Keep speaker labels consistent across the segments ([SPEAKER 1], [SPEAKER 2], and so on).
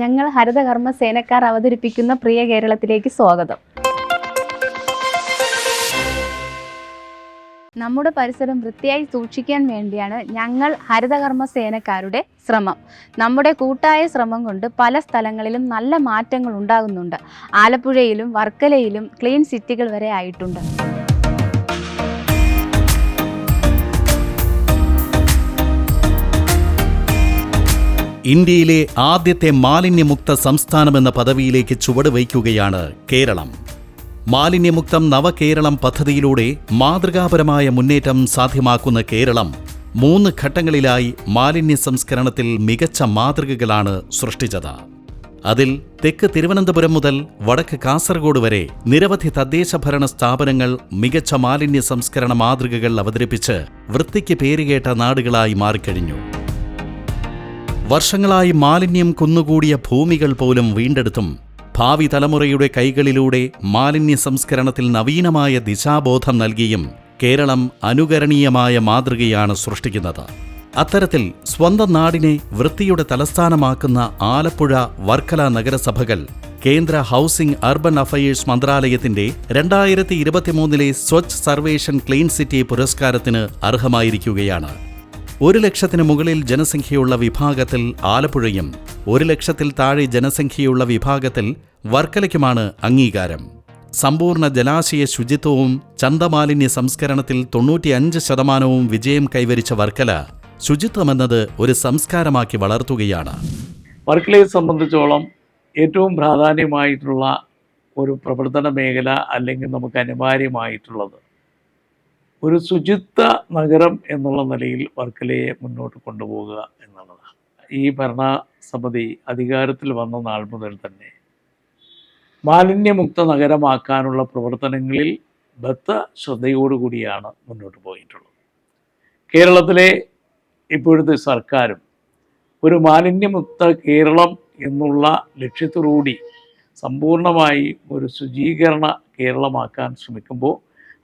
[SPEAKER 1] ഞങ്ങൾ ഹരിതകർമ്മ സേനക്കാർ അവതരിപ്പിക്കുന്ന പ്രിയ കേരളത്തിലേക്ക് സ്വാഗതം. നമ്മുടെ പരിസരം വൃത്തിയായി സൂക്ഷിക്കാൻ വേണ്ടിയാണ് ഞങ്ങൾ ഹരിതകർമ്മ സേനക്കാരുടെ ശ്രമം. നമ്മുടെ കൂട്ടായ ശ്രമം കൊണ്ട് പല സ്ഥലങ്ങളിലും നല്ല മാറ്റങ്ങൾ ഉണ്ടാകുന്നുണ്ട്. ആലപ്പുഴയിലും വർക്കലയിലും ക്ലീൻ സിറ്റികൾ വരെ ആയിട്ടുണ്ട്.
[SPEAKER 2] ഇന്ത്യയിലെ ആദ്യത്തെ മാലിന്യമുക്ത സംസ്ഥാനമെന്ന പദവിയിലേക്ക് ചുവട് വയ്ക്കുകയാണ് കേരളം. മാലിന്യമുക്തം നവകേരളം പദ്ധതിയിലൂടെ മാതൃകാപരമായ മുന്നേറ്റം സാധ്യമാക്കുന്ന കേരളം മൂന്ന് ഘട്ടങ്ങളിലായി മാലിന്യ സംസ്കരണത്തിൽ മികച്ച മാതൃകകളാണ് സൃഷ്ടിച്ചത്. അതിൽ തെക്ക് തിരുവനന്തപുരം മുതൽ വടക്ക് കാസർഗോഡ് വരെ നിരവധി തദ്ദേശഭരണ സ്ഥാപനങ്ങൾ മികച്ച മാലിന്യ സംസ്കരണ മാതൃകകൾ അവതരിപ്പിച്ച് വൃത്തിക്ക് പേരുകേട്ട നാടുകളായി മാറിക്കഴിഞ്ഞു. വർഷങ്ങളായി മാലിന്യം കുന്നുകൂടിയ ഭൂമികൾ പോലും വീണ്ടെടുത്തും ഭാവി തലമുറയുടെ കൈകളിലൂടെ മാലിന്യ സംസ്കരണത്തിൽ നവീനമായ ദിശാബോധം നൽകിയും കേരളം അനുകരണീയമായ മാതൃകയാണ് സൃഷ്ടിക്കുന്നത്. അത്തരത്തിൽ സ്വന്തം നാടിനെ വൃത്തിയുടെ തലസ്ഥാനമാക്കുന്ന ആലപ്പുഴ വർക്കല നഗരസഭകൾ കേന്ദ്ര ഹൗസിംഗ് അർബൻ അഫയേഴ്സ് മന്ത്രാലയത്തിന്റെ രണ്ടായിരത്തി ഇരുപത്തിമൂന്നിലെ സ്വച്ഛ് സർവേഷൻ ക്ലീൻ സിറ്റി പുരസ്കാരത്തിന് അർഹമായിരിക്കുകയാണ്. ഒരു ലക്ഷത്തിന് മുകളിൽ ജനസംഖ്യയുള്ള വിഭാഗത്തിൽ ആലപ്പുഴയും ഒരു ലക്ഷത്തിൽ താഴെ ജനസംഖ്യയുള്ള വിഭാഗത്തിൽ വർക്കലയ്ക്കുമാണ് അംഗീകാരം. സമ്പൂർണ ജലാശയ ശുചിത്വവും ചന്തമാലിന്യ സംസ്കരണത്തിൽ തൊണ്ണൂറ്റിയഞ്ച് ശതമാനവും വിജയം കൈവരിച്ച വർക്കല ശുചിത്വമെന്നത് ഒരു സംസ്കാരമാക്കി വളർത്തുകയാണ്.
[SPEAKER 3] വർക്കലയെ സംബന്ധിച്ചോളം ഏറ്റവും പ്രാധാന്യമായിട്ടുള്ള ഒരു പ്രവർത്തന മേഖല അല്ലെങ്കിൽ നമുക്ക് അനിവാര്യമായിട്ടുള്ളത് ഒരു ശുചിത്വ നഗരം എന്നുള്ള നിലയിൽ വർക്കലയെ മുന്നോട്ട് കൊണ്ടുപോകുക എന്നുള്ളതാണ്. ഈ ഭരണസമിതി അധികാരത്തിൽ വന്ന നാൾ മുതൽ തന്നെ മാലിന്യമുക്ത നഗരമാക്കാനുള്ള പ്രവർത്തനങ്ങളിൽ ബദ്ധ ശ്രദ്ധയോടുകൂടിയാണ് മുന്നോട്ട് പോയിട്ടുള്ളത്. കേരളത്തിലെ ഇപ്പോഴത്തെ സർക്കാരും ഒരു മാലിന്യമുക്ത കേരളം എന്നുള്ള ലക്ഷ്യത്തോടുകൂടി സമ്പൂർണമായി ഒരു ശുചീകരണ കേരളമാക്കാൻ ശ്രമിക്കുമ്പോൾ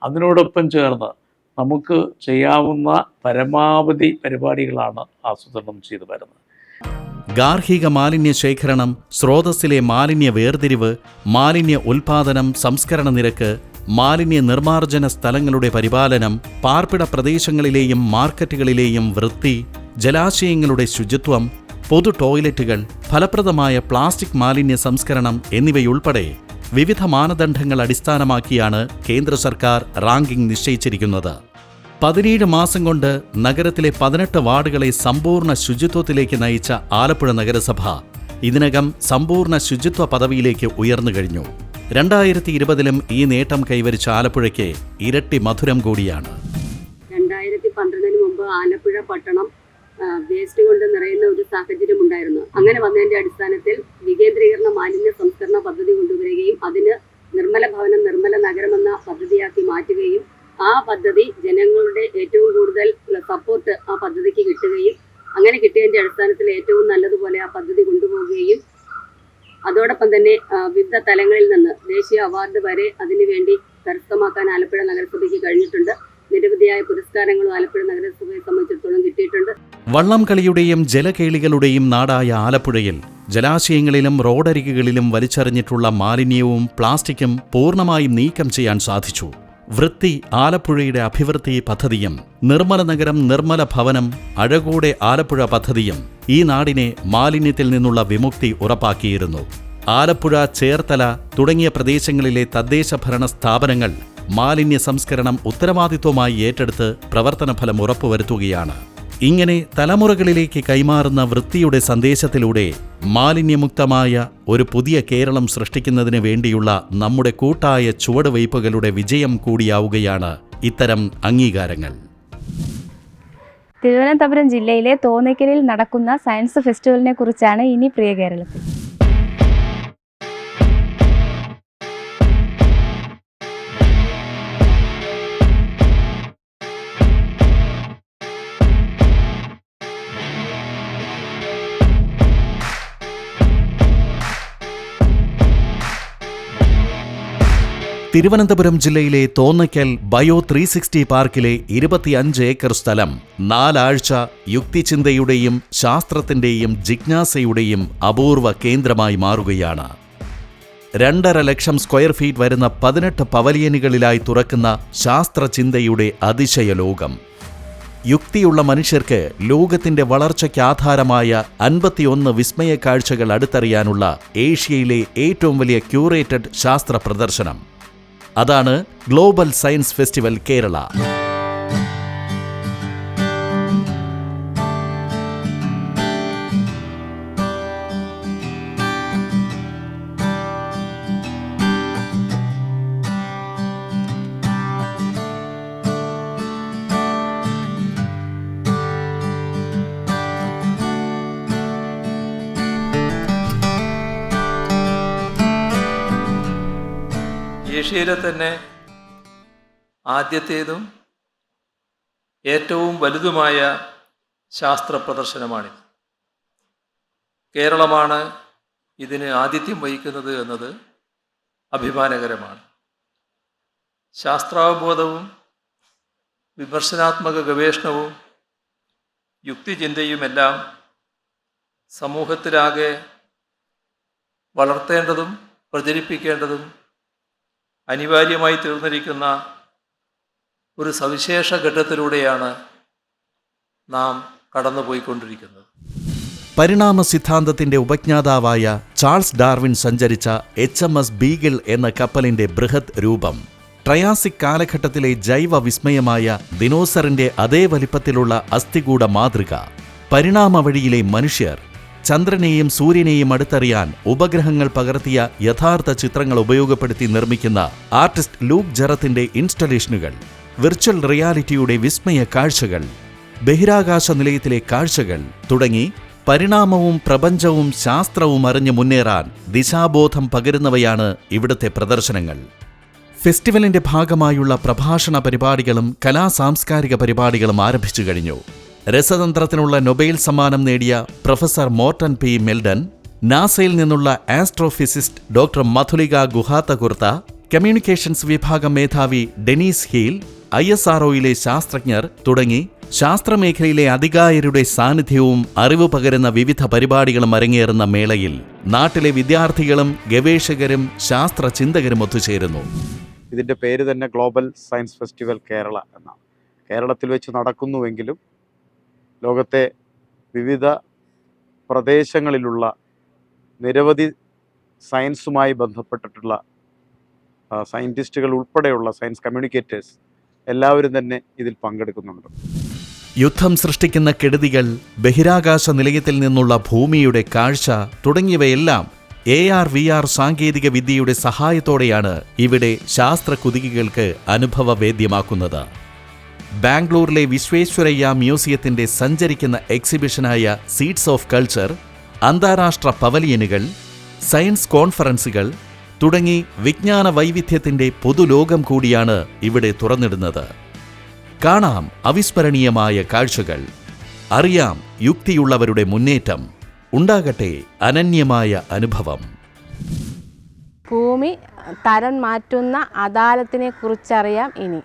[SPEAKER 3] അതിനോടൊപ്പം ചേർന്ന് നമുക്ക് ചെയ്യാവുന്ന പരമാവധി പരിപാടികളാണ് ആസൂത്രണം ചെയ്തു വരുന്നത്.
[SPEAKER 2] ഗാർഹിക മാലിന്യ ശേഖരണം സ്രോതസ്സിലെ മാലിന്യ വേർതിരിവ് മാലിന്യ ഉൽപാദനം സംസ്കരണ നിരക്ക് മാലിന്യ നിർമ്മാർജന സ്ഥലങ്ങളുടെ പരിപാലനം പാർപ്പിട പ്രദേശങ്ങളിലെയും മാർക്കറ്റുകളിലെയും വൃത്തി ജലാശയങ്ങളുടെ ശുചിത്വം പൊതു ടോയ്ലറ്റുകൾ ഫലപ്രദമായ പ്ലാസ്റ്റിക് മാലിന്യ സംസ്കരണം എന്നിവയുൾപ്പെടെ വിവിധ മാനദണ്ഡങ്ങൾ അടിസ്ഥാനമാക്കിയാണ് കേന്ദ്ര സർക്കാർ റാങ്കിംഗ് നിശ്ചയിച്ചിരിക്കുന്നത്. പതിനേഴ് മാസം കൊണ്ട് നഗരത്തിലെ പതിനെട്ട് വാർഡുകളെ സമ്പൂർണ ശുചിത്വത്തിലേക്ക് നയിച്ച ആലപ്പുഴ നഗരസഭ ഇതിനകം സമ്പൂർണ ശുചിത്വ പദവിയിലേക്ക് ഉയർന്നു കഴിഞ്ഞു. രണ്ടായിരത്തി ഇരുപതിലും ഈ നേട്ടം കൈവരിച്ച ആലപ്പുഴയ്ക്ക് ഇരട്ടി മധുരം കൂടിയാണ്.
[SPEAKER 4] രണ്ടായിരത്തി പന്ത്രണ്ടിന് മുമ്പ് ആലപ്പുഴ പട്ടണം വേസ്റ്റ് കൊണ്ട് നിറയുന്ന ഒരു സാഹചര്യം ഉണ്ടായിരുന്നു അങ്ങനെ വന്നതിന്റെ അടിസ്ഥാനത്തിൽ വികേന്ദ്രീകരണ മാലിന്യ സംസ്കരണ പദ്ധതി കൊണ്ടുവരികയും അതിന് നിർമ്മല ഭവനം നിർമ്മല നഗരം എന്ന പദ്ധതിയാക്കി മാറ്റുകയും ആ പദ്ധതി ജനങ്ങളുടെ ഏറ്റവും കൂടുതൽ സപ്പോർട്ട് ആ പദ്ധതിക്ക് കിട്ടുകയും അങ്ങനെ കിട്ടിയതിന്റെ അടിസ്ഥാനത്തിൽ ഏറ്റവും നല്ലതുപോലെ ആ പദ്ധതി കൊണ്ടുപോവുകയും അതോടൊപ്പം തന്നെ ആ, വിവിധ തലങ്ങളിൽ നിന്ന് ദേശീയ അവാർഡ് വരെ അതിനുവേണ്ടി കരസ്ഥമാക്കാൻ ആലപ്പുഴ നഗരസഭയ്ക്ക് കഴിഞ്ഞിട്ടുണ്ട്. നിരവധിയായ പുരസ്കാരങ്ങളും ആലപ്പുഴ നഗരസഭയെ സംബന്ധിച്ചിടത്തോളം കിട്ടിയിട്ടുണ്ട്.
[SPEAKER 2] വള്ളംകളിയുടെയും ജലകേളികളുടെയും നാടായ ആലപ്പുഴയിൽ ജലാശയങ്ങളിലും റോഡരികുകളിലും വലിച്ചെറിഞ്ഞിട്ടുള്ള മാലിന്യവും പ്ലാസ്റ്റിക്കും പൂർണമായും നീക്കം ചെയ്യാൻ സാധിച്ചു. വൃത്തി ആലപ്പുഴയുടെ അഭിവൃദ്ധി പദ്ധതിയും നിർമ്മല നഗരം നിർമ്മല ഭവനം അഴകൂടെ ആലപ്പുഴ പദ്ധതിയും ഈ നാടിനെ മാലിന്യത്തിൽ നിന്നുള്ള വിമുക്തി ഉറപ്പാക്കിയിരുന്നു. ആലപ്പുഴ ചേർത്തല തുടങ്ങിയ പ്രദേശങ്ങളിലെ തദ്ദേശ ഭരണ സ്ഥാപനങ്ങൾ മാലിന്യ സംസ്കരണം ഉത്തരവാദിത്വമായി ഏറ്റെടുത്ത് പ്രവർത്തന ഫലം ഉറപ്പുവരുത്തുകയാണ്. ഇങ്ങനെ തലമുറകളിലേക്ക് കൈമാറുന്ന വൃത്തിയുടെ സന്ദേശത്തിലൂടെ മാലിന്യമുക്തമായ ഒരു പുതിയ കേരളം സൃഷ്ടിക്കുന്നതിന് വേണ്ടിയുള്ള നമ്മുടെ കൂട്ടായ ചുവടുവയ്പ്പുകളുടെ വിജയം കൂടിയാവുകയാണ് ഇത്തരം അംഗീകാരങ്ങൾ.
[SPEAKER 1] തിരുവനന്തപുരം ജില്ലയിലെ തോന്നയ്ക്കലിൽ നടക്കുന്ന സയൻസ് ഫെസ്റ്റിവലിനെ കുറിച്ചാണ് ഇനി പ്രിയ കേരളത്തിൽ.
[SPEAKER 2] തിരുവനന്തപുരം ജില്ലയിലെ തോന്നയ്ക്കൽ ബയോ ത്രീ സിക്സ്റ്റി പാർക്കിലെ ഇരുപത്തിയഞ്ച് ഏക്കർ സ്ഥലം നാലാഴ്ച യുക്തിചിന്തയുടെയും ശാസ്ത്രത്തിന്റെയും ജിജ്ഞാസയുടെയും അപൂർവ കേന്ദ്രമായി മാറുകയാണ്. രണ്ടര ലക്ഷം സ്ക്വയർ ഫീറ്റ് വരുന്ന പതിനെട്ട് പവലിയനുകളിലായി തുറക്കുന്ന ശാസ്ത്രചിന്തയുടെ അതിശയ ലോകം യുക്തിയുള്ള മനുഷ്യർക്ക് ലോകത്തിന്റെ വളർച്ചയ്ക്ക് ആധാരമായ അൻപത്തിയൊന്ന് വിസ്മയ കാഴ്ചകൾ അടുത്തറിയാനുള്ള ഏഷ്യയിലെ ഏറ്റവും വലിയ ക്യൂറേറ്റഡ് ശാസ്ത്ര പ്രദർശനം. അതാണ് ഗ്ലോബൽ സയൻസ് ഫെസ്റ്റിവൽ കേരള.
[SPEAKER 5] തന്നെ ആദ്യത്തേതും ഏറ്റവും വലുതുമായ ശാസ്ത്ര പ്രദർശനമാണിത് കേരളമാണ് ഇതിന് ആതിഥ്യം വഹിക്കുന്നത് എന്നത് അഭിമാനകരമാണ്. ശാസ്ത്രാവബോധവും വിമർശനാത്മക ഗവേഷണവും യുക്തിചിന്തയുമെല്ലാം സമൂഹത്തിലാകെ വളർത്തേണ്ടതും പ്രചരിപ്പിക്കേണ്ടതും അനിവാര്യമായി തീർന്നിരിക്കുന്ന ഒരു സവിശേഷ ഘട്ടത്തിലൂടെയാണ് നാം കടന്നുപോയിക്കൊണ്ടിരിക്കുന്നത്.
[SPEAKER 2] പരിണാമ സിദ്ധാന്തത്തിന്റെ ഉപജ്ഞാതാവായ ചാൾസ് ഡാർവിൻ സഞ്ചരിച്ച എച്ച് എം എസ് ബീഗിൾ എന്ന കപ്പലിന്റെ ബൃഹത് രൂപം. ട്രയാസിക് കാലഘട്ടത്തിലെ ജൈവ വിസ്മയമായ ദിനോസറിന്റെ അതേ വലിപ്പത്തിലുള്ള അസ്ഥികൂട മാതൃക. പരിണാമ വഴിയിലെ മനുഷ്യർ ചന്ദ്രനെയും സൂര്യനെയും അടുത്തറിയാൻ ഉപഗ്രഹങ്ങൾ പകർത്തിയ യഥാർത്ഥ ചിത്രങ്ങൾ ഉപയോഗപ്പെടുത്തി നിർമ്മിക്കുന്ന ആർട്ടിസ്റ്റ് ലൂക്ക് ജറത്തിന്റെ ഇൻസ്റ്റലേഷനുകൾ വിർച്വൽ റിയാലിറ്റിയുടെ വിസ്മയ കാഴ്ചകൾ ബഹിരാകാശ നിലയത്തിലെ കാഴ്ചകൾ തുടങ്ങി പരിണാമവും പ്രപഞ്ചവും ശാസ്ത്രവും അറിഞ്ഞു മുന്നേറാൻ ദിശാബോധം പകരുന്നവയാണ് ഇവിടുത്തെ പ്രദർശനങ്ങൾ. ഫെസ്റ്റിവലിന്റെ ഭാഗമായുള്ള പ്രഭാഷണ പരിപാടികളും കലാസാംസ്കാരിക പരിപാടികളും ആരംഭിച്ചു കഴിഞ്ഞു. രസതന്ത്രത്തിനുള്ള നൊബേൽ സമ്മാനം നേടിയ പ്രൊഫസർ മോർട്ടൻ പി മെൽഡൻ നാസയിൽ നിന്നുള്ള astrophysicist doctor Madhulika Guhathakurta communications വിഭാഗം മേധാവി ഡെനീസ് ഹീൽ ഐ എസ് ആർഒയിലെ ശാസ്ത്രജ്ഞർ തുടങ്ങി ശാസ്ത്രമേഖലയിലെ അധികായരുടെ സാന്നിധ്യവും അറിവ് പകരുന്ന വിവിധ പരിപാടികളും അരങ്ങേറുന്ന മേളയിൽ നാട്ടിലെ വിദ്യാർത്ഥികളും ഗവേഷകരും ശാസ്ത്രചിന്തകരും ഒത്തുചേരുന്നു.
[SPEAKER 6] ഇതിന്റെ പേര് തന്നെ ഗ്ലോബൽ സയൻസ് ഫെസ്റ്റിവൽ കേരള എന്നാണ്. കേരളത്തിൽ വെച്ച് നടക്കുന്നുവെങ്കിലും ലോകത്തെ വിവിധ പ്രദേശങ്ങളിലുള്ള നിരവധി സയൻസുമായി ബന്ധപ്പെട്ടിട്ടുള്ള സയന്റിസ്റ്റുകൾ ഉൾപ്പെടെയുള്ള സയൻസ് കമ്മ്യൂണിക്കേറ്റേഴ്സ് എല്ലാവരും തന്നെ ഇതിൽ പങ്കെടുക്കുന്നുണ്ട്.
[SPEAKER 2] യുദ്ധം സൃഷ്ടിക്കുന്ന കെടുതികൾ ബഹിരാകാശ നിലയത്തിൽ നിന്നുള്ള ഭൂമിയുടെ കാഴ്ച തുടങ്ങിയവയെല്ലാം എ ആർ വി ആർ സാങ്കേതിക വിദ്യയുടെ സഹായത്തോടെയാണ് ഇവിടെ ശാസ്ത്ര കുതികൾക്ക് അനുഭവവേദ്യമാക്കുന്നത്. ബാംഗ്ലൂരിലെ വിശ്വേശ്വരയ്യ മ്യൂസിയത്തിന്റെ സഞ്ചരിക്കുന്ന എക്സിബിഷനായ സീഡ്സ് ഓഫ് കൾച്ചർ അന്താരാഷ്ട്ര പവലിയനുകൾ സയൻസ് കോൺഫറൻസുകൾ തുടങ്ങി വിജ്ഞാന വൈവിധ്യത്തിന്റെ പൊതുലോകം കൂടിയാണ് ഇവിടെ തുറന്നിടുന്നത്. കാണാം അവിസ്മരണീയമായ കാഴ്ചകൾ. അറിയാം യുക്തിയുള്ളവരുടെ മുന്നേറ്റം. ഉണ്ടാകട്ടെ അനന്യമായ അനുഭവം.
[SPEAKER 7] ഭൂമി തരം മാറ്റുന്ന അദാലത്തിനെ കുറിച്ചറിയാം ഇനി.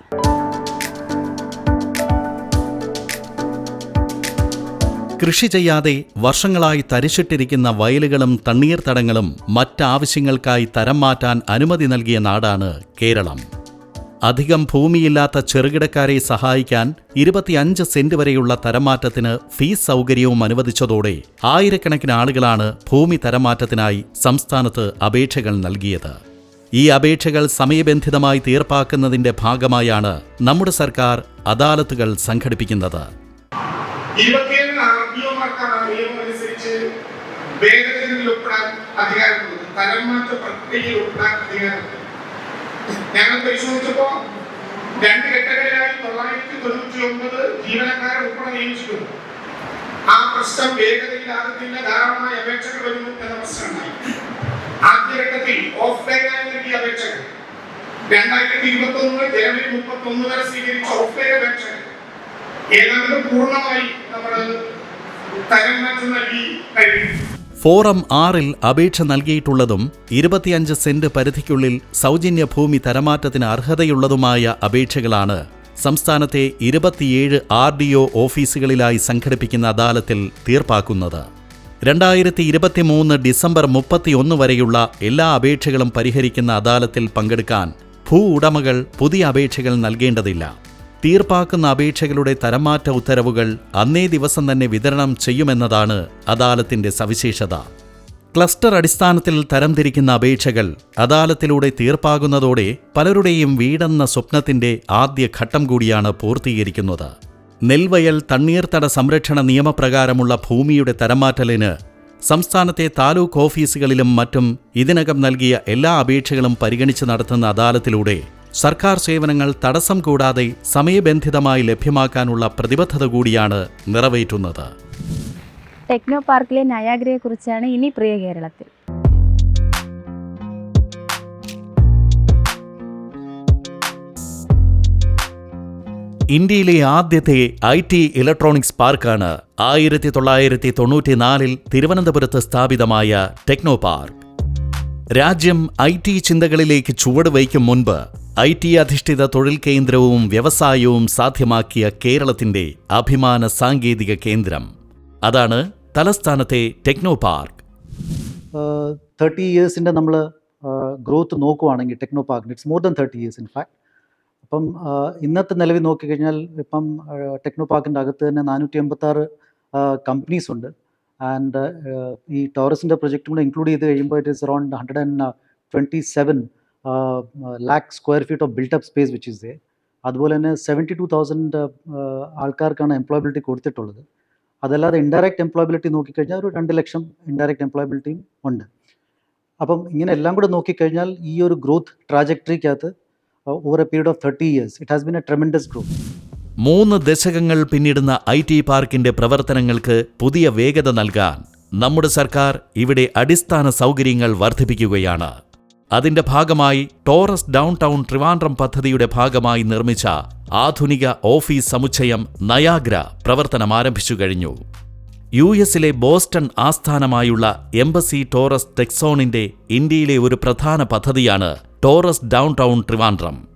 [SPEAKER 2] കൃഷി ചെയ്യാതെ വർഷങ്ങളായി തരിശിട്ടിരിക്കുന്ന വയലുകളും തണ്ണീർത്തടങ്ങളും മറ്റാവശ്യങ്ങൾക്കായി തരം മാറ്റാൻ അനുമതി നൽകിയ നാടാണ് കേരളം. അധികം ഭൂമിയില്ലാത്ത ചെറുകിടക്കാരെ സഹായിക്കാൻ ഇരുപത്തിയഞ്ച് സെന്റ് വരെയുള്ള തരംമാറ്റത്തിന് ഫീസ് സൗകര്യവും അനുവദിച്ചതോടെ ആയിരക്കണക്കിന് ആളുകളാണ് ഭൂമി തരംമാറ്റത്തിനായി സംസ്ഥാനത്ത് അപേക്ഷകൾ നൽകിയത്. ഈ അപേക്ഷകൾ സമയബന്ധിതമായി തീർപ്പാക്കുന്നതിന്റെ ഭാഗമായാണ് നമ്മുടെ സർക്കാർ അദാലത്തുകൾ സംഘടിപ്പിക്കുന്നത്
[SPEAKER 8] ഇരുപത്തിയേഴ് ആർ പി ഒമാർക്കാണ് നിയമം അനുസരിച്ച് ഭേദഗതിയിൽ ഉൾപ്പെടാൻ അധികാരമുണ്ട്. തരംമാറ്റ പ്രക്രിയയിൽ ഉൾപ്പെടാൻ അധികാരമുണ്ട്. ഞങ്ങൾ പരിശോധിച്ചപ്പോ രണ്ട് ഘട്ടങ്ങളിലായി തൊള്ളായിരത്തി തൊണ്ണൂറ്റി ഒമ്പത് ജീവനക്കാരെ ഉൾപ്പെടെ നിയമിച്ചിട്ടുണ്ട്. ആ പ്രശ്നം വേഗതയിലാകത്തില്ല ധാരാളമായി അപേക്ഷകൾ വരുന്നു എന്ന പ്രശ്നമുണ്ടായി ആദ്യഘട്ടത്തിൽ ഓഫ്ലൈനായി നൽകിയ അപേക്ഷകൾ. രണ്ടായിരത്തി ഇരുപത്തി ഒന്ന് ജനുവരി മുപ്പത്തി ഒന്ന് വരെ സ്വീകരിച്ച ഓഫ്ലൈൻ അപേക്ഷകൾ. ഏതാണ്ട് പൂർണമായി നമ്മൾ തരം മാറ്റം നൽകി കഴിഞ്ഞു.
[SPEAKER 2] ഫോറം ആറിൽ അപേക്ഷ നൽകിയിട്ടുള്ളതും ഇരുപത്തിയഞ്ച് സെന്റ് പരിധിക്കുള്ളിൽ സൗജന്യ ഭൂമി തരമാറ്റത്തിന് അർഹതയുള്ളതുമായ അപേക്ഷകളാണ് സംസ്ഥാനത്തെ ഇരുപത്തിയേഴ് ആർ ഡി ഒ ഓഫീസുകളിലായി സംഘടിപ്പിക്കുന്ന അദാലത്തിൽ തീർപ്പാക്കുന്നത്. രണ്ടായിരത്തി ഇരുപത്തിമൂന്ന് ഡിസംബർ മുപ്പത്തിയൊന്ന് വരെയുള്ള എല്ലാ അപേക്ഷകളും പരിഹരിക്കുന്ന അദാലത്തിൽ പങ്കെടുക്കാൻ ഭൂ ഉടമകൾ പുതിയ അപേക്ഷകൾ നൽകേണ്ടതില്ല. തീർപ്പാക്കുന്ന അപേക്ഷകളുടെ തരംമാറ്റ ഉത്തരവുകൾ അന്നേ ദിവസം തന്നെ വിതരണം ചെയ്യുമെന്നതാണ് അദാലത്തിന്റെ സവിശേഷത. ക്ലസ്റ്റർ അടിസ്ഥാനത്തിൽ തരംതിരിക്കുന്ന അപേക്ഷകൾ അദാലത്തിലൂടെ തീർപ്പാകുന്നതോടെ പലരുടെയും വീടെന്ന സ്വപ്നത്തിന്റെ ആദ്യ ഘട്ടം കൂടിയാണ് പൂർത്തീകരിക്കുന്നത്. നെൽവയൽ തണ്ണീർത്തട സംരക്ഷണ നിയമപ്രകാരമുള്ള ഭൂമിയുടെ തരംമാറ്റലിന് സംസ്ഥാനത്തെ താലൂക്ക് ഓഫീസുകളിലും മറ്റും ഇതിനകം നൽകിയ എല്ലാ അപേക്ഷകളും പരിഗണിച്ച് നടത്തുന്ന അദാലത്തിലൂടെ സർക്കാർ സേവനങ്ങൾ തടസ്സം കൂടാതെ സമയബന്ധിതമായി ലഭ്യമാക്കാനുള്ള പ്രതിബദ്ധത കൂടിയാണ് നിറവേറ്റുന്നത്.
[SPEAKER 1] ടെക്നോ പാർക്കിലെ നയാഗ്രയെക്കുറിച്ചാണ് ഇനി പ്രിയ കേരളത്തിൽ.
[SPEAKER 2] ഇന്ത്യയിലെ ആദ്യത്തെ ഐ ടി ഇലക്ട്രോണിക്സ് പാർക്കാണ് ആയിരത്തി തൊള്ളായിരത്തി തൊണ്ണൂറ്റിനാലിൽ തിരുവനന്തപുരത്ത് സ്ഥാപിതമായ ടെക്നോ പാർക്ക്. രാജ്യം ഐ ടി ചിന്തകളിലേക്ക് ചുവട് വയ്ക്കും മുൻപ് ഐ ടി അധിഷ്ഠിത തൊഴിൽ കേന്ദ്രവും വ്യവസായവും സാധ്യമാക്കിയ കേരളത്തിന്റെ അഭിമാന സാങ്കേതിക കേന്ദ്രം. അതാണ് തലസ്ഥാനത്തെ ടെക്നോ പാർക്ക്.
[SPEAKER 9] തേർട്ടി ഇയേഴ്സിന്റെ നമ്മൾ ഗ്രോത്ത് നോക്കുവാണെങ്കിൽ Technopark it's more than thirty years in fact അപ്പം ഇന്നത്തെ നിലവിൽ നോക്കിക്കഴിഞ്ഞാൽ ഇപ്പം ടെക്നോ പാർക്കിന്റെ അകത്ത് തന്നെ നാനൂറ്റി എൺപത്താറ് കമ്പനീസ് ഉണ്ട്. ആൻഡ് ഈ ടോറസിന്റെ പ്രൊജക്റ്റും കൂടെ ഇൻക്ലൂഡ് ചെയ്ത് കഴിയുമ്പോൾ it is around hundred and twenty seven lakh square feet of built up space which is they അതുപോലെ തന്നെ സെവന്റി ടു തൗസൻഡ് ആൾക്കാർക്കാണ് എംപ്ലോയബിലിറ്റി കൊടുത്തിട്ടുള്ളത്. അതല്ലാതെ ഇൻഡയറക്റ്റ് എംപ്ലോയബിലിറ്റി നോക്കിക്കഴിഞ്ഞാൽ ഒരു രണ്ട് ലക്ഷം ഇൻഡയറക്റ്റ് എംപ്ലോയബിലിറ്റിയും ഉണ്ട്. അപ്പം ഇങ്ങനെ എല്ലാം കൂടെ നോക്കിക്കഴിഞ്ഞാൽ ഈ ഒരു growth ട്രാജക്ടറിക്കകത്ത് over a period of thirty years it has been a tremendous growth
[SPEAKER 2] മൂന്ന് ദശകങ്ങൾ പിന്നിടുന്ന ഐ ടി പാർക്കിന്റെ പ്രവർത്തനങ്ങൾക്ക് പുതിയ വേഗത നൽകാൻ നമ്മുടെ സർക്കാർ ഇവിടെ അടിസ്ഥാന സൗകര്യങ്ങൾ വർദ്ധിപ്പിക്കുകയാണ്. അതിന്റെ ഭാഗമായി ടോറസ് ഡൗൺ ടൗൺ ട്രിവാൻഡ്രം പദ്ധതിയുടെ ഭാഗമായി നിർമ്മിച്ച ആധുനിക ഓഫീസ് സമുച്ചയം നയാഗ്ര പ്രവർത്തനം ആരംഭിച്ചു കഴിഞ്ഞു. യു എസിലെ ബോസ്റ്റൺ ആസ്ഥാനമായുള്ള എംബസി ടോറസ് ടെക്സോണിന്റെ ഇന്ത്യയിലെ ഒരു പ്രധാന പദ്ധതിയാണ് ടോറസ് ഡൗൺ ടൗൺ ട്രിവാൻഡ്രം.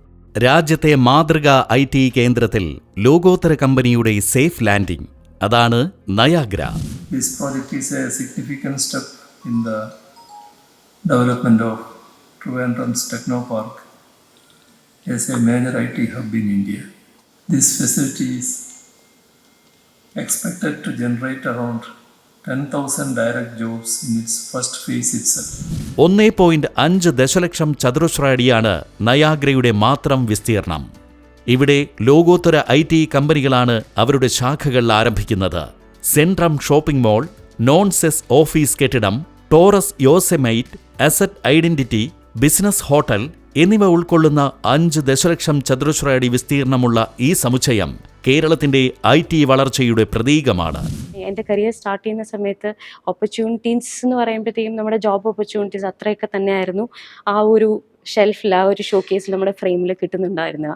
[SPEAKER 2] രാജ്യത്തെ മാതൃക ഐ ടി കേന്ദ്രത്തിൽ ലോകോത്തര കമ്പനിയുടെ സേഫ് ലാൻഡിംഗ് അതാണ് Niagara.
[SPEAKER 5] This project is a significant step in the development of Trivandrum's Technopark as a major IT hub in India. This facility is expected to generate around 10,000 direct jobs in its first phase itself.
[SPEAKER 2] ഒന്നേ point അഞ്ച് ദശലക്ഷം ചതുരശ്ര അടിയാണ് നയാഗ്രയുടെ മാത്രം വിസ്തീർണം ഇവിടെ ലോകോത്തര I T കമ്പനികളാണ് അവരുടെ ശാഖകൾ ആരംഭിക്കുന്നത് Centrum shopping mall non SEZ office കെട്ടിടം Taurus Yosemite asset identity business hotel എന്നിവ ഉൾക്കൊള്ളുന്ന അഞ്ച് ദശലക്ഷം ചതുരശ്ര അടി വിസ്തീർണമുള്ള ഈ സമുച്ചയം കേരളത്തിന്റെ ഐ ടി വളർച്ചയുടെ പ്രതീകമാണ്.
[SPEAKER 10] എന്റെ കരിയർ സ്റ്റാർട്ട് ചെയ്യുന്ന സമയത്ത് ഓപ്പർച്യൂണിറ്റീസ് എന്ന് പറയുമ്പോഴത്തേക്കും നമ്മുടെ ജോബ് ഓപ്പർച്യൂണിറ്റീസ് അത്രയൊക്കെ തന്നെയായിരുന്നു. ആ ഒരു ഷെൽഫിൽ ആ ഒരു ഷോ കേസിൽ നമ്മുടെ ഫ്രെയിമിൽ കിട്ടുന്നുണ്ടായിരുന്നു.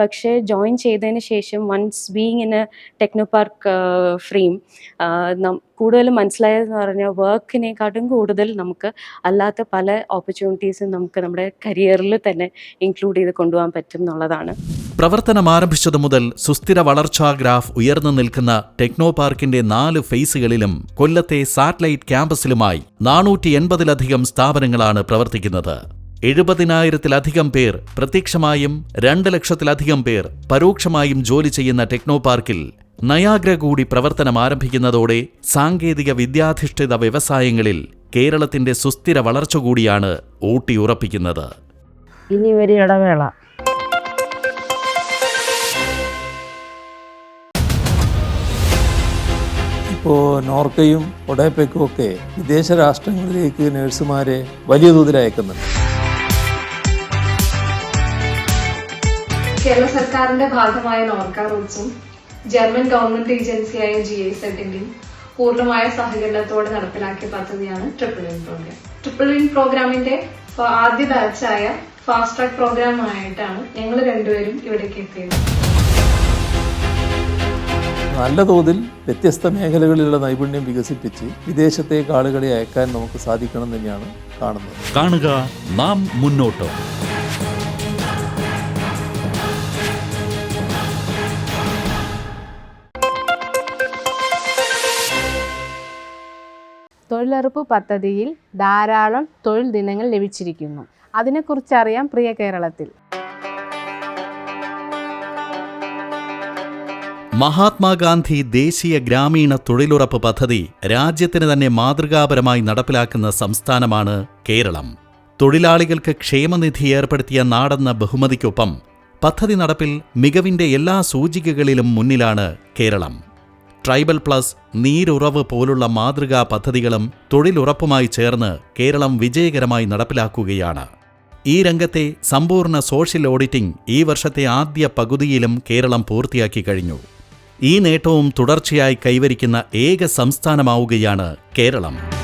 [SPEAKER 10] പക്ഷേ ജോയിൻ ചെയ്തതിന് ശേഷം once being in a Technopark frame കൂടുതലും മനസ്സിലായതെന്ന് പറഞ്ഞാൽ വർക്കിനെക്കാട്ടും കൂടുതൽ നമുക്ക് അല്ലാത്ത പല ഓപ്പർച്യൂണിറ്റീസും നമുക്ക് നമ്മുടെ കരിയറിൽ തന്നെ ഇൻക്ലൂഡ് ചെയ്ത് കൊണ്ടുപോകാൻ പറ്റും എന്നുള്ളതാണ്
[SPEAKER 2] പ്രവർത്തനം ആരംഭിച്ചതു മുതൽ സുസ്ഥിര വളർച്ചാ ഗ്രാഫ് ഉയർന്നു നിൽക്കുന്ന ടെക്നോ പാർക്കിന്റെ നാല് ഫേസുകളിലും കൊല്ലത്തെ സാറ്റലൈറ്റ് ക്യാമ്പസിലുമായി നാനൂറ്റി എൺപതിലധികം സ്ഥാപനങ്ങളാണ് പ്രവർത്തിക്കുന്നത്. എഴുപതിനായിരത്തിലധികം പേർ പ്രത്യക്ഷമായും രണ്ട് ലക്ഷത്തിലധികം പേർ പരോക്ഷമായും ജോലി ചെയ്യുന്ന ടെക്നോ പാർക്കിൽ നയാഗ്ര കൂടി പ്രവർത്തനം ആരംഭിക്കുന്നതോടെ സാങ്കേതിക വിദ്യാധിഷ്ഠിത വ്യവസായങ്ങളിൽ കേരളത്തിന്റെ സുസ്ഥിര വളർച്ച കൂടിയാണ് ഊട്ടിയുറപ്പിക്കുന്നത്
[SPEAKER 7] ഇനി ഒരു ഇടവേള.
[SPEAKER 5] ഇപ്പോൾ നോർക്കയും ഒഡേപ്പയ്ക്കും ഒക്കെ വിദേശ രാഷ്ട്രങ്ങളിലേക്ക് നഴ്സുമാരെ വലിയ തോതിൽ അയക്കുന്നുണ്ട്.
[SPEAKER 11] കേരള സർക്കാരിന്റെ ഭാഗമായ നോർക്ക റൂട്ട്സും ജർമ്മൻ ഗവൺമെന്റ് ഏജൻസിയായ ജി ഐ സെറ്റിന്റെയും പൂർണമായ സഹകരണത്തോടെ നടപ്പിലാക്കിയ പദ്ധതിയാണ് triple in programme triple in പ്രോഗ്രാമിന്റെ ആദ്യ ബാച്ചായ ഫാസ്റ്റ് ട്രാക്ക് പ്രോഗ്രാമായിട്ടാണ് ഞങ്ങൾ രണ്ടുപേരും ഇവിടേക്ക് എത്തിയത്.
[SPEAKER 5] നല്ല തോതിൽ വ്യത്യസ്ത മേഖലകളിലുള്ള നൈപുണ്യം വികസിപ്പിച്ച് വിദേശത്തേക്ക് ആളുകളെ അയക്കാൻ നമുക്ക് സാധിക്കണം തന്നെയാണ് കാണുന്നത്.
[SPEAKER 2] കാണുക നാം മുന്നോട്ട്.
[SPEAKER 7] തൊഴിലുറപ്പ് പദ്ധതിയിൽ ധാരാളം തൊഴിൽ ദിനങ്ങൾ ലഭിച്ചിരിക്കുന്നു. അതിനെക്കുറിച്ചറിയാം പ്രിയ കേരളത്തിൽ.
[SPEAKER 2] മഹാത്മാഗാന്ധി ദേശീയ ഗ്രാമീണ തൊഴിലുറപ്പ് പദ്ധതി രാജ്യത്തിന് തന്നെ മാതൃകാപരമായി നടപ്പിലാക്കുന്ന സംസ്ഥാനമാണ് കേരളം. തൊഴിലാളികൾക്ക് ക്ഷേമനിധി ഏർപ്പെടുത്തിയ നാടെന്ന ബഹുമതിക്കൊപ്പം പദ്ധതി നടപ്പിൽ മികവിന്റെ എല്ലാ സൂചികകളിലും മുന്നിലാണ് കേരളം. ട്രൈബൽ പ്ലസ് നീരുറവ് പോലുള്ള മാതൃകാ പദ്ധതികളും തൊഴിലുറപ്പുമായി ചേർന്ന് കേരളം വിജയകരമായി നടപ്പിലാക്കുകയാണ്. ഈ രംഗത്തെ സമ്പൂർണ സോഷ്യൽ ഓഡിറ്റിംഗ് ഈ വർഷത്തെ ആദ്യ പകുതിയിലും കേരളം പൂർത്തിയാക്കി കഴിഞ്ഞു. ഈ നേട്ടവും തുടർച്ചയായി കൈവരിക്കുന്ന ഏക സംസ്ഥാനമാവുകയാണ് കേരളം.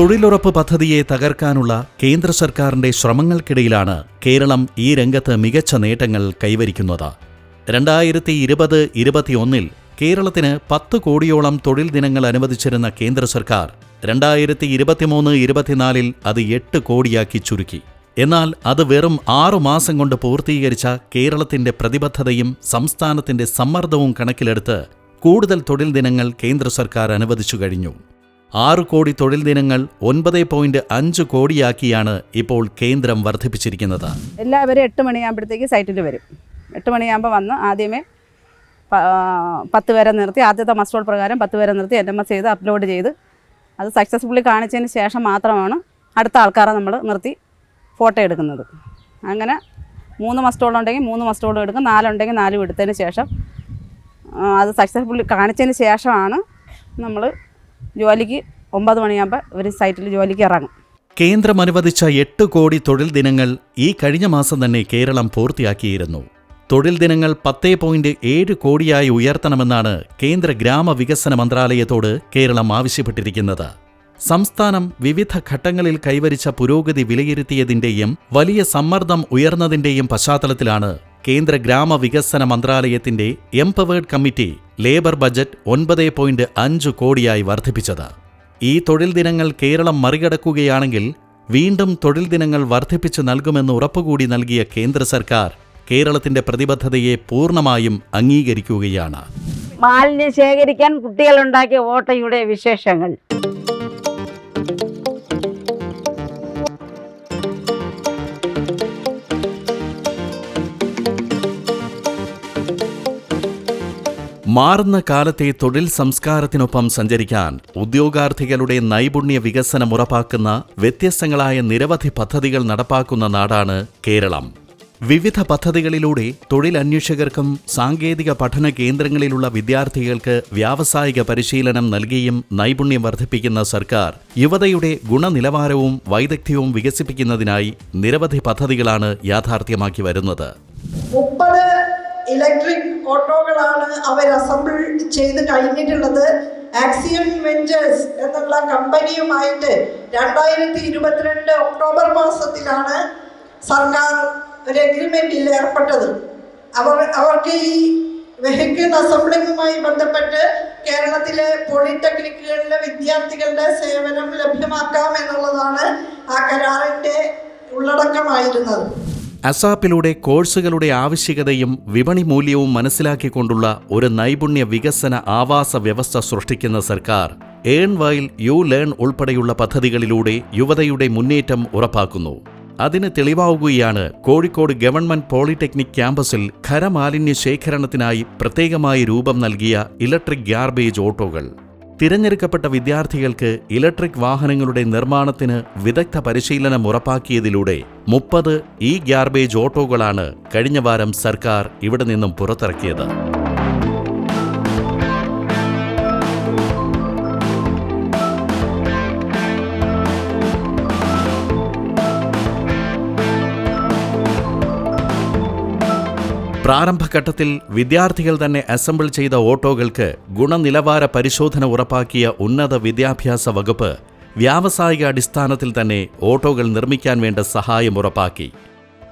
[SPEAKER 2] തൊഴിലുറപ്പ് പദ്ധതിയെ തകർക്കാനുള്ള കേന്ദ്ര സർക്കാരിന്റെ ശ്രമങ്ങൾക്കിടയിലാണ് കേരളം ഈ രംഗത്ത് മികച്ച നേട്ടങ്ങൾ കൈവരിക്കുന്നത്. രണ്ടായിരത്തി ഇരുപത് ഇരുപത്തിയൊന്നിൽ കേരളത്തിന് പത്ത് കോടിയോളം തൊഴിൽ ദിനങ്ങൾ അനുവദിച്ചിരുന്ന കേന്ദ്ര സർക്കാർ രണ്ടായിരത്തി ഇരുപത്തിമൂന്ന് ഇരുപത്തിനാലിൽ അത് എട്ട് കോടിയാക്കി ചുരുക്കി. എന്നാൽ അത് വെറും ആറു മാസം കൊണ്ട് പൂർത്തീകരിച്ച കേരളത്തിന്റെ പ്രതിബദ്ധതയും സംസ്ഥാനത്തിന്റെ സമ്മർദ്ദവും കണക്കിലെടുത്ത് കൂടുതൽ തൊഴിൽ ദിനങ്ങൾ കേന്ദ്ര സർക്കാർ അനുവദിച്ചു കഴിഞ്ഞു. ആറ് കോടി തൊഴിൽ ദിനങ്ങൾ ഒൻപത് പോയിന്റ് അഞ്ച് കോടിയാക്കിയാണ് ഇപ്പോൾ കേന്ദ്രം വർദ്ധിപ്പിച്ചിരിക്കുന്നത്.
[SPEAKER 12] എല്ലാവരും എട്ട് മണിയാകുമ്പോഴത്തേക്ക് സൈറ്റിൽ വരും. എട്ട് മണിയാകുമ്പോൾ വന്ന് ആദ്യമേ പത്ത് പേരെ നിർത്തി ആദ്യത്തെ മസ്റ്റോൾ പ്രകാരം പത്ത് പേരെ നിർത്തി എൻ എം എസ് ചെയ്ത് അപ്ലോഡ് ചെയ്ത് അത് സക്സസ്ഫുള്ളി കാണിച്ചതിന് ശേഷം മാത്രമാണ് അടുത്ത ആൾക്കാരെ നമ്മൾ നിർത്തി ഫോട്ടോ എടുക്കുന്നത്. അങ്ങനെ മൂന്ന് മസ്റ്റോളുണ്ടെങ്കിൽ മൂന്ന് മസ്റ്റോളും എടുക്കും നാലുണ്ടെങ്കിൽ നാലും എടുത്തതിന് ശേഷം അത് സക്സസ്ഫുള്ളി കാണിച്ചതിന് ശേഷമാണ് നമ്മൾ ജോലിക്ക് ഒമ്പത് മണിയാകുമ്പോൾ ഇവർ സൈറ്റിൽ ജോലിക്ക് ഇറങ്ങും.
[SPEAKER 2] കേന്ദ്രം അനുവദിച്ച എട്ട് കോടി തൊഴിൽ ദിനങ്ങൾ ഈ കഴിഞ്ഞ മാസം തന്നെ കേരളം പൂർത്തിയാക്കിയിരുന്നു. തൊഴിൽ ദിനങ്ങൾ പത്തേ പോയിന്റ് ഏഴ് കോടിയായി ഉയർത്തണമെന്നാണ് കേന്ദ്ര ഗ്രാമവികസന മന്ത്രാലയത്തോട് കേരളം ആവശ്യപ്പെട്ടിരിക്കുന്നത്. സംസ്ഥാനം വിവിധ ഘട്ടങ്ങളിൽ കൈവരിച്ച പുരോഗതി വിലയിരുത്തിയതിന്റെയും വലിയ സമ്മർദ്ദം ഉയർന്നതിന്റെയും പശ്ചാത്തലത്തിലാണ് കേന്ദ്ര ഗ്രാമവികസന മന്ത്രാലയത്തിന്റെ എംപവേർഡ് കമ്മിറ്റി ലേബർ ബജറ്റ് ഒൻപത് പോയിന്റ് അഞ്ച് കോടിയായി വർദ്ധിപ്പിച്ചത്. ഈ തൊഴിൽ ദിനങ്ങൾ കേരളം മറികടക്കുകയാണെങ്കിൽ വീണ്ടും തൊഴിൽ ദിനങ്ങൾ വർദ്ധിപ്പിച്ചു നൽകുമെന്ന് ഉറപ്പുകൂടി നൽകിയ കേന്ദ്ര സർക്കാർ കേരളത്തിന്റെ പ്രതിബദ്ധതയെ പൂർണമായും അംഗീകരിക്കുകയാണ്.
[SPEAKER 13] മാലിന്യം ശേഖരിക്കാൻ കുട്ടികളുണ്ടാക്കിയ ഓട്ടയുടെ വിശേഷങ്ങൾ.
[SPEAKER 2] മാറുന്ന കാലത്തെ തൊഴിൽ സംസ്കാരത്തിനൊപ്പം സഞ്ചരിക്കാൻ ഉദ്യോഗാർത്ഥികളുടെ നൈപുണ്യ വികസനം ഉറപ്പാക്കുന്ന വ്യത്യസ്തങ്ങളായ നിരവധി പദ്ധതികൾ നടപ്പാക്കുന്ന നാടാണ് കേരളം. വിവിധ പദ്ധതികളിലൂടെ തൊഴിലന്വേഷകർക്കും സാങ്കേതിക പഠന കേന്ദ്രങ്ങളിലുള്ള വിദ്യാർത്ഥികൾക്ക് വ്യാവസായിക പരിശീലനം നൽകിയും നൈപുണ്യം വർദ്ധിപ്പിക്കുന്ന സർക്കാർ യുവതയുടെ ഗുണനിലവാരവും വൈദഗ്ധ്യവും വികസിപ്പിക്കുന്നതിനായി നിരവധി പദ്ധതികളാണ് യാഥാർത്ഥ്യമാക്കി വരുന്നത്.
[SPEAKER 14] മുപ്പത് ഇലക്ട്രിക് ഓട്ടോകളാണ് അവർ അസംബിൾ ചെയ്ത് കഴിഞ്ഞിട്ടുള്ളത്. ആക്സിയൻ വെഞ്ചേഴ്സ് എന്നുള്ള കമ്പനിയുമായിട്ട് രണ്ടായിരത്തി ഇരുപത്തിരണ്ട് ഒക്ടോബർ മാസത്തിലാണ് സർക്കാർ ഒരു എഗ്രിമെന്റിൽ ഏർപ്പെട്ടത്. അവർ അവർക്ക് ഈ വെഹിക്കിൾ അസംബ്ലിങ്ങുമായി ബന്ധപ്പെട്ട് കേരളത്തിലെ പോളിടെക്നിക്കുകളിലെ വിദ്യാർത്ഥികളുടെ സേവനം ലഭ്യമാക്കാം എന്നുള്ളതാണ് ആ കരാറിന്റെ ഉള്ളടക്കമായിരുന്നത്.
[SPEAKER 2] അസാപ്പിലൂടെ കോഴ്സുകളുടെ ആവശ്യകതയും വിപണി മൂല്യവും മനസ്സിലാക്കിക്കൊണ്ടുള്ള ഒരു നൈപുണ്യ വികസന ആവാസ വ്യവസ്ഥ സൃഷ്ടിക്കുന്ന സർക്കാർ ഏൺ വൈൽ യു ലേൺ ഉൾപ്പെടെയുള്ള പദ്ധതികളിലൂടെ യുവതയുടെ മുന്നേറ്റം ഉറപ്പാക്കുന്നു. അതിന് തെളിവാവുകയാണ് കോഴിക്കോട് ഗവൺമെന്റ് പോളിടെക്നിക് ക്യാമ്പസിൽ ഖരമാലിന്യ ശേഖരണത്തിനായി പ്രത്യേകമായി രൂപം നൽകിയ ഇലക്ട്രിക് ഗാർബേജ് ഓട്ടോകൾ. തിരഞ്ഞെടുക്കപ്പെട്ട വിദ്യാർത്ഥികൾക്ക് ഇലക്ട്രിക് വാഹനങ്ങളുടെ നിർമ്മാണത്തിന് വിദഗ്ധ പരിശീലനം ഉറപ്പാക്കിയതിലൂടെ മുപ്പത് ഇ ഗ്യാർബേജ് ഓട്ടോകളാണ് കഴിഞ്ഞ വാരം സർക്കാർ ഇവിടെ നിന്നും പുറത്തിറക്കിയത്. പ്രാരംഭഘട്ടത്തിൽ വിദ്യാർത്ഥികൾ തന്നെ അസംബിൾ ചെയ്ത ഓട്ടോകൾക്ക് ഗുണനിലവാര പരിശോധന ഉറപ്പാക്കിയ ഉന്നത വിദ്യാഭ്യാസ വകുപ്പ് വ്യാവസായിക അടിസ്ഥാനത്തിൽ തന്നെ ഓട്ടോകൾ നിർമ്മിക്കാൻ വേണ്ട സഹായം ഉറപ്പാക്കി.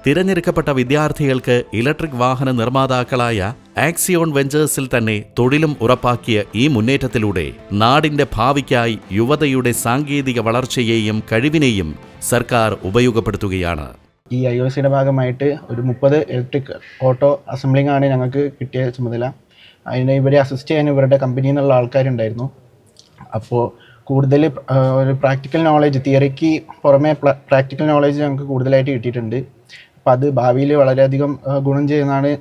[SPEAKER 2] തിരഞ്ഞെടുക്കപ്പെട്ട വിദ്യാർത്ഥികൾക്ക് ഇലക്ട്രിക് വാഹന നിർമ്മാതാക്കളായ ആക്സിയോൺ വെഞ്ചേഴ്സിൽ തന്നെ തൊഴിലും ഉറപ്പാക്കിയ ഈ മുന്നേറ്റത്തിലൂടെ നാടിന്റെ ഭാവിക്കായി യുവതയുടെ സാങ്കേതിക വളർച്ചയെയും കഴിവിനെയും സർക്കാർ ഉപയോഗപ്പെടുത്തുകയാണ്.
[SPEAKER 15] ഈ ഐ ഒ സിയുടെ ഭാഗമായിട്ട് ഒരു മുപ്പത് ഇലക്ട്രിക് ഓട്ടോ അസംബ്ലിംഗ് ആണ് ഞങ്ങൾക്ക് കിട്ടിയ ചുമതല. അതിനെ ഇവരെ അസിസ്റ്റ് ചെയ്യാൻ ഇവരുടെ കമ്പനിയിൽ നിന്നുള്ള ആൾക്കാരുണ്ടായിരുന്നു. അപ്പോൾ കൂടുതൽ ഒരു പ്രാക്ടിക്കൽ നോളേജ് തിയറിക്ക് പുറമേ പ്രാക്ടിക്കൽ നോളേജ് ഞങ്ങൾക്ക് കൂടുതലായിട്ട് കിട്ടിയിട്ടുണ്ട്. അപ്പോൾ അത് ഭാവിയിൽ വളരെയധികം ഗുണം ചെയ്യുന്നതാണ്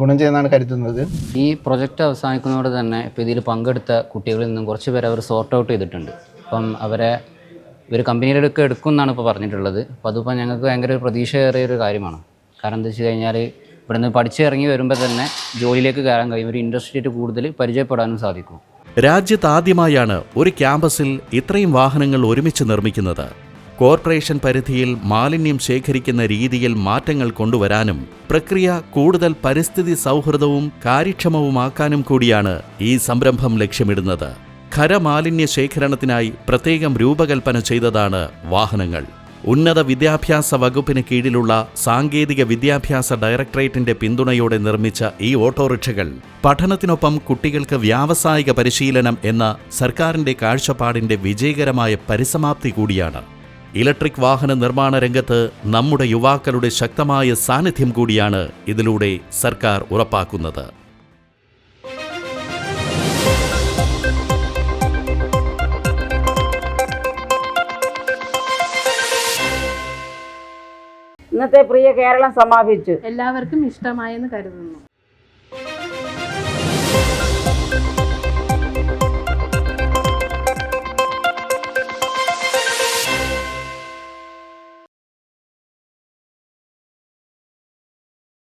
[SPEAKER 15] ഗുണം ചെയ്യുന്നതാണ് കരുതുന്നത്.
[SPEAKER 16] ഈ പ്രൊജക്റ്റ് അവസാനിക്കുന്നതോടെ തന്നെ ഇപ്പോൾ ഇതിൽ പങ്കെടുത്ത കുട്ടികളിൽ നിന്നും കുറച്ച് പേർ അവർ സോർട്ട് ഔട്ട് ചെയ്തിട്ടുണ്ട്. അപ്പം അവരെ ഇവർ കമ്പനിയിലൊക്കെ എടുക്കും എന്നാണ് ഇപ്പോൾ പറഞ്ഞിട്ടുള്ളത്. അപ്പോൾ അതിപ്പോൾ ഞങ്ങൾക്ക് ഭയങ്കര ഒരു പ്രതീക്ഷയേറിയ ഒരു കാര്യമാണ്. കാരണം എന്താ വെച്ച് കഴിഞ്ഞാൽ ഇവിടുന്ന് പഠിച്ചിറങ്ങി വരുമ്പോൾ തന്നെ ജോലിയിലേക്ക് കയറാൻ കഴിയും. ഒരു ഇൻഡസ്ട്രിയായിട്ട് കൂടുതൽ പരിചയപ്പെടാനും സാധിക്കും.
[SPEAKER 2] രാജ്യത്ത് ആദ്യമായാണ് ഒരു ക്യാമ്പസിൽ ഇത്രയും വാഹനങ്ങൾ ഒരുമിച്ച് നിർമ്മിക്കുന്നത്. കോർപ്പറേഷൻ പരിധിയിൽ മാലിന്യം ശേഖരിക്കുന്ന രീതിയിൽ മാറ്റങ്ങൾ കൊണ്ടുവരാനും പ്രക്രിയ കൂടുതൽ പരിസ്ഥിതി സൗഹൃദവും കാര്യക്ഷമവുമാക്കാനും കൂടിയാണ് ഈ സംരംഭം ലക്ഷ്യമിടുന്നത്. ഖരമാലിന്യ ശേഖരണത്തിനായി പ്രത്യേകം രൂപകൽപ്പന ചെയ്തതാണ് വാഹനങ്ങൾ. ഉന്നത വിദ്യാഭ്യാസ വകുപ്പിന് കീഴിലുള്ള സാങ്കേതിക വിദ്യാഭ്യാസ ഡയറക്ടറേറ്റിന്റെ പിന്തുണയോടെ നിർമ്മിച്ച ഈ ഓട്ടോറിക്ഷകൾ പഠനത്തിനൊപ്പം കുട്ടികൾക്ക് വ്യാവസായിക പരിശീലനം എന്ന സർക്കാരിന്റെ കാഴ്ചപ്പാടിന്റെ വിജയകരമായ പരിസമാപ്തി കൂടിയാണ്. ഇലക്ട്രിക് വാഹന നിർമ്മാണ രംഗത്ത് നമ്മുടെ യുവാക്കളുടെ ശക്തമായ സാന്നിധ്യം കൂടിയാണ് ഇതിലൂടെ സർക്കാർ ഉറപ്പാക്കുന്നത്.
[SPEAKER 13] ഇന്നത്തെ പ്രിയ കേരളം സമാപിച്ചു.
[SPEAKER 7] എല്ലാവർക്കും ഇഷ്ടമായെന്ന് കരുതുന്നു.